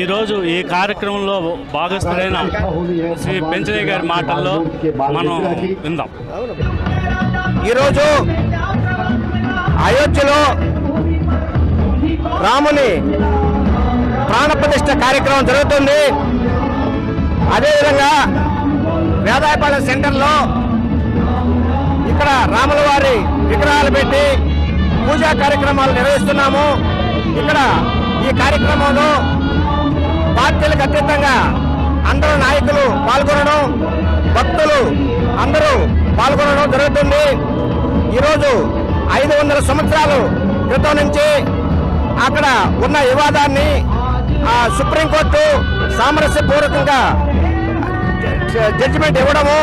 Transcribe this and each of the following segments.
ఈరోజు ఈ కార్యక్రమంలో భాగస్థులైన శ్రీ పెంచలయ్య గారి మాటల్లో మనం విందాం. ఈరోజు అయోధ్యలో రాముని ప్రాణప్రతిష్ఠ కార్యక్రమం జరుగుతుంది. అదేవిధంగా వేదాయపాలెం సెంటర్లో ఇక్కడ రాముల వారి విగ్రహాలు పెట్టి పూజా కార్యక్రమాలు నిర్వహిస్తున్నాము. ఇక్కడ ఈ కార్యక్రమంలో పార్టీలకు అతీతంగా అందరూ నాయకులు పాల్గొనడం భక్తులు అందరూ పాల్గొనడం జరుగుతుంది. ఈరోజు ఐదు వందల సంవత్సరాలు క్రితం నుంచి అక్కడ ఉన్న వివాదాన్ని ఆ సుప్రీంకోర్టు సామరస్యపూర్వకంగా జ- జడ్జిమెంట్ ఇవ్వడము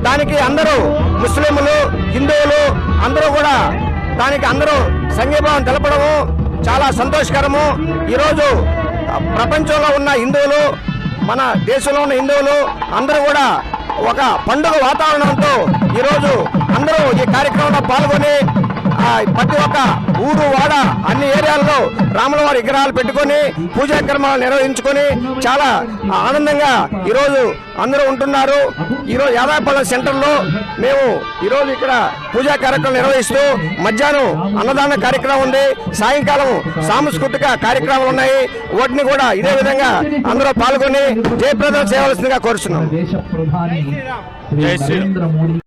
దానికి అందరూ ముస్లింలు హిందువులు అందరూ కూడా దానికి అందరూ సంఘీభావం తెలపడము చాలా సంతోషకరము. ఈరోజు ప్రపంచంలో ఉన్న హిందువులు మన దేశంలో ఉన్న హిందువులు అందరూ కూడా ఒక పండుగ వాతావరణంతో ఈరోజు అందరూ ఈ కార్యక్రమంలో పాల్గొని ప్రతి ఒక్క ఊరు వాడ అన్ని ఏరియాల్లో రాముల వారి విగ్రహాలు పెట్టుకొని పూజా క్రమాలు నిర్వహించుకొని చాలా ఆనందంగా ఈరోజు అందరూ ఉంటున్నారు. ఈరోజు యాదాయపాలెం సెంటర్లో మేము ఈరోజు ఇక్కడ పూజా కార్యక్రమం నిర్వహిస్తూ మధ్యాహ్నం అన్నదాన కార్యక్రమం ఉంది. సాయంకాలం సాంస్కృతిక కార్యక్రమాలు ఉన్నాయి. వాటిని కూడా ఇదే విధంగా అందరూ పాల్గొని జయప్రదం చేయవలసిందిగా కోరుతున్నాం జై శ్రీరామ్.